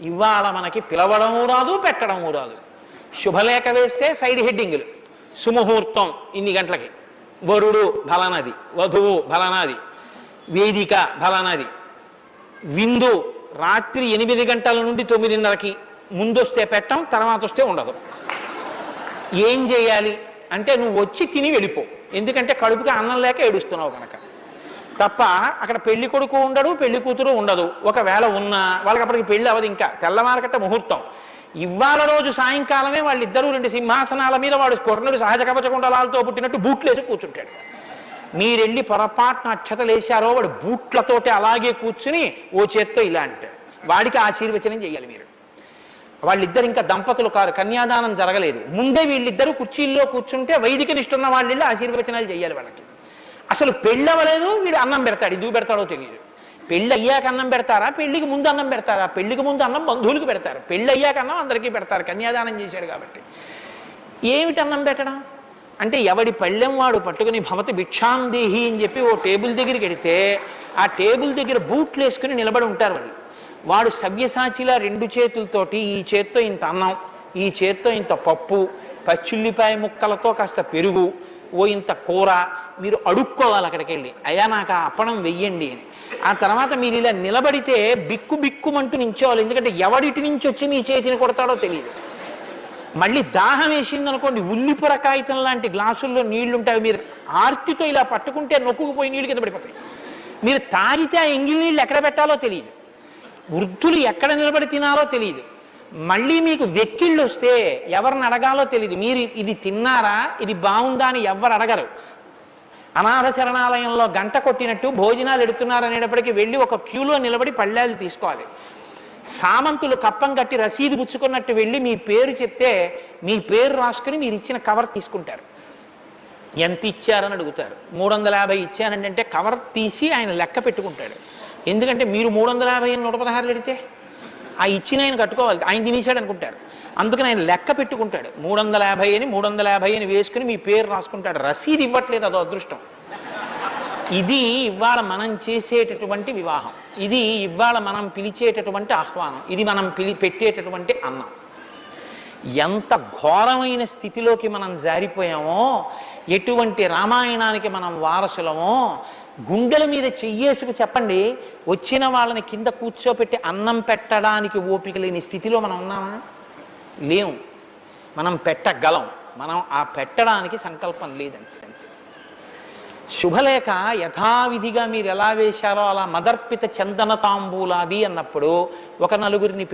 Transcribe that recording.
ఇవాళ మనకి పిలవడము రాదు పెట్టడము రాదు. శుభలేఖ వేస్తే సైడ్ హెడ్డింగులు. సుముహూర్తం ఇన్ని గంటలకి. వరుడు బలనది వధువు బలనాది వేదిక బలనది విందు రాత్రి ఎనిమిది గంటల నుండి తొమ్మిదిన్నరకి ముందొస్తే పెట్టం తర్వాత వస్తే ఉండదు. ఏం చేయాలి? అంటే నువ్వు వచ్చి తిని వెళ్ళిపో. ఎందుకంటే కడుపుకి అన్నం లేక ఏడుస్తున్నావు కనుక. తప్ప అక్కడ పెళ్ళి కొడుకు ఉండడు పెళ్ళి కూతురు ఉండదు. ఒకవేళ ఉన్నా వాళ్ళకి అప్పటికి పెళ్ళి అవ్వదు ఇంకా. తెల్లవారకట్ట ముహూర్తం. ఇవాళ రోజు సాయంకాలమే వాళ్ళిద్దరూ రెండు సింహాసనాల మీద వాడు కొరనుడు సహజ కవచకుండలాలతో పుట్టినట్టు బూట్లేసి కూర్చుంటాడు. మీరెళ్ళి పొరపాటున అక్షతలు వేశారో వాడు బూట్లతోటి అలాగే కూర్చుని ఓ చేత్తో ఇలా అంటాడు. వాడికి ఆశీర్వచనం చేయాలి మీరు. వాళ్ళిద్దరు ఇంకా దంపతులు కారు కన్యాదానం జరగలేదు. ముందే వీళ్ళిద్దరూ కుర్చీల్లో కూర్చుంటే వైదిక నిష్ఠున్న వాళ్ళు ఆశీర్వచనాలు చేయాలి వాళ్ళకి. అసలు పెళ్ళవలేదు వీడు అన్నం పెడతాడు ఎందుకు పెడతాడో తెలియదు పెళ్ళి అయ్యాక అన్నం పెడతారా? పెళ్ళికి ముందు అన్నం పెడతారా? పెళ్ళికి ముందు అన్నం బంధువులకు పెడతారు. పెళ్ళి అయ్యాక అన్నం అందరికీ పెడతారు కన్యాదానం చేశాడు కాబట్టి. ఏమిటి అన్నం పెట్టడం? అంటే ఎవడి పళ్ళెం వాడు పట్టుకుని భవతి భిక్షాం దేహి అని చెప్పి ఓ టేబుల్ దగ్గరికి వెడితే ఆ టేబుల్ దగ్గర బూట్లు వేసుకుని నిలబడి ఉంటారు వాళ్ళు. వాడు సవ్యసాచిలా రెండు చేతులతోటి ఈ చేత్తో ఇంత అన్నం ఈ చేత్తో ఇంత పప్పు పచ్చుల్లిపాయ ముక్కలతో కాస్త పెరుగు ఓ ఇంత కూర మీరు అడుక్కోవాలి అక్కడికి వెళ్ళి అయ్యా నాకు ఆ అప్పడం వెయ్యండి అని. ఆ తర్వాత మీరు ఇలా నిలబడితే బిక్కు బిక్కుమంటూ నించోవాలి ఎందుకంటే ఎవడిటి నుంచి వచ్చి మీ చేతిని కొడతాడో తెలియదు. మళ్ళీ దాహం వేసింది అనుకోండి ఉల్లిపుర కాగితం లాంటి గ్లాసుల్లో నీళ్ళుంటాయి. మీరు ఆర్తితో ఇలా పట్టుకుంటే నొక్కుకుపోయి నీళ్ళు కింద పడిపోతాయి. మీరు తాగితే ఆ ఎంగిల్ నీళ్ళు ఎక్కడ పెట్టాలో తెలియదు. వృద్ధులు ఎక్కడ నిలబడి తినాలో తెలియదు. మళ్ళీ మీకు వెక్కిళ్ళు వస్తే ఎవరిని అడగాలో తెలియదు మీరు ఇది తిన్నారా? ఇది బాగుందా అని ఎవరు అడగరు. అనాథ శరణాలయంలో గంట కొట్టినట్టు భోజనాలు ఎడుతున్నారు అనేటప్పటికీ వెళ్ళి ఒక క్యూలో నిలబడి పళ్ళాలు తీసుకోవాలి. సామంతులు కప్పం కట్టి రసీదు పుచ్చుకున్నట్టు వెళ్ళి మీ పేరు చెప్తే మీ పేరు రాసుకుని మీరు ఇచ్చిన కవర్ తీసుకుంటారు. ఎంత ఇచ్చారని అడుగుతారు. మూడు వందల యాభై ఇచ్చానంటే కవర్ తీసి ఆయన లెక్క పెట్టుకుంటాడు. ఎందుకంటే మీరు మూడు వందల యాభై నూట పదహారులు అడిగితే ఆ ఇచ్చిన ఆయన కట్టుకోవాలి. ఆయన తినేశాడు అనుకుంటారు. అందుకని ఆయన లెక్క పెట్టుకుంటాడు. మూడు వందల యాభై అని మూడు వందల యాభై అని వేసుకుని మీ పేరు రాసుకుంటాడు. రసీదు ఇవ్వట్లేదు అదో అదృష్టం. ఇది ఇవాళ మనం చేసేటటువంటి వివాహం. ఇది ఇవాళ మనం పిలిచేటటువంటి ఆహ్వానం. ఇది మనం పిలి పెట్టేటటువంటి అన్నం. ఎంత ఘోరమైన స్థితిలోకి మనం జారిపోయామో ఎటువంటి రామాయణానికి మనం వారసులమో గుండెల మీద చెయ్యేసుకు చెప్పండి వచ్చిన వాళ్ళని కింద కూర్చోపెట్టి అన్నం పెట్టడానికి ఓపిక లేని స్థితిలో మనం ఉన్నామా? లేము మనం పెట్టగలం. మనం ఆ పెట్టడానికి సంకల్పం లేదంతే శుభలేఖ యథావిధిగా మీరు ఎలా వేశారో అలా మదర్పిత చందన తాంబూలాది అన్నప్పుడు ఒక నలుగురిని